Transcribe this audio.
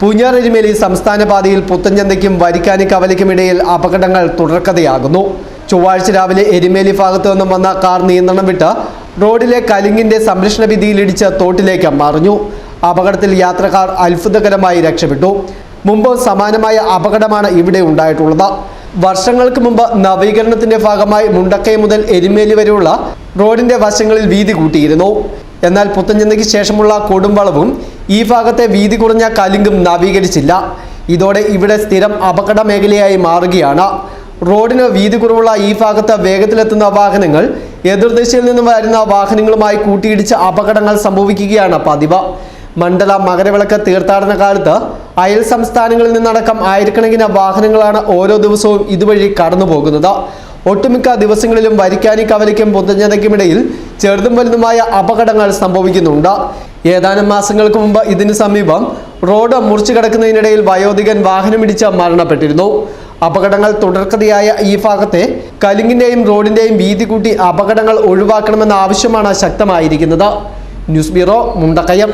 പൂഞ്ഞാർ സംസ്ഥാന പാതയിൽ പുത്തഞ്ചന്തയ്ക്കും വരിക്കാനി കവലയ്ക്കുമിടയിൽ അപകടങ്ങൾ തുടർക്കഥയാകുന്നു. ചൊവ്വാഴ്ച രാവിലെ എരുമേലി ഭാഗത്തു നിന്നും വന്ന കാർ നിയന്ത്രണം വിട്ട് റോഡിലെ കലിങ്ങിന്റെ സംരക്ഷണ ഭിത്തിയിലിടിച്ച് തോട്ടിലേക്ക് മറിഞ്ഞു. അപകടത്തിൽ യാത്രക്കാർ അത്ഭുതകരമായി രക്ഷപ്പെട്ടു. മുമ്പ് സമാനമായ അപകടമാണ് ഇവിടെ ഉണ്ടായിട്ടുള്ളത്. വർഷങ്ങൾക്ക് മുമ്പ് നവീകരണത്തിന്റെ ഭാഗമായി മുണ്ടക്കൈ മുതൽ എരുമേലി വരെയുള്ള റോഡിന്റെ വശങ്ങളിൽ വീതി കൂട്ടിയിരുന്നു. എന്നാൽ പുത്തഞ്ചന്തയ്ക്ക് ശേഷമുള്ള കൊടുംവളവും ഈ ഭാഗത്തെ വീതി കുറഞ്ഞ കലിങ്കും നവീകരിച്ചില്ല. ഇതോടെ ഇവിടെ സ്ഥിരം അപകട മേഖലയായി മാറുകയാണ്. റോഡിന് വീതി കുറവുള്ള ഈ ഭാഗത്ത് വേഗത്തിലെത്തുന്ന വാഹനങ്ങൾ എതിർദിശയിൽ നിന്നും വരുന്ന വാഹനങ്ങളുമായി കൂട്ടിയിടിച്ച് അപകടങ്ങൾ സംഭവിക്കുകയാണ് പതിവ്. മണ്ഡല മകരവിളക്ക് തീർത്ഥാടന കാലത്ത് അയൽ സംസ്ഥാനങ്ങളിൽ നിന്നടക്കം ആയിരക്കണക്കിന് വാഹനങ്ങളാണ് ഓരോ ദിവസവും ഇതുവഴി കടന്നു പോകുന്നത് ഒട്ടുമിക്ക ദിവസങ്ങളിലും വരിക്കാനി കവലയ്ക്കും പുത്തഞ്ഞതയ്ക്കുമിടയിൽ ചെറുതും വലുതുമായ അപകടങ്ങൾ സംഭവിക്കുന്നുണ്ട്. ഏതാനും മാസങ്ങൾക്ക് മുമ്പ് ഇതിന് സമീപം റോഡ് മുറിച്ചു കിടക്കുന്നതിനിടയിൽ വയോധികൻ വാഹനമിടിച്ച് മരണപ്പെട്ടിരുന്നു. അപകടങ്ങൾ തുടർക്കഥയായ ഈ ഭാഗത്തെ കലിങ്ങിന്റെയും റോഡിന്റെയും വീതി കൂട്ടി അപകടങ്ങൾ ഒഴിവാക്കണമെന്ന ആവശ്യമാണ് ശക്തമായിരിക്കുന്നത്. News bureau Mundakayam.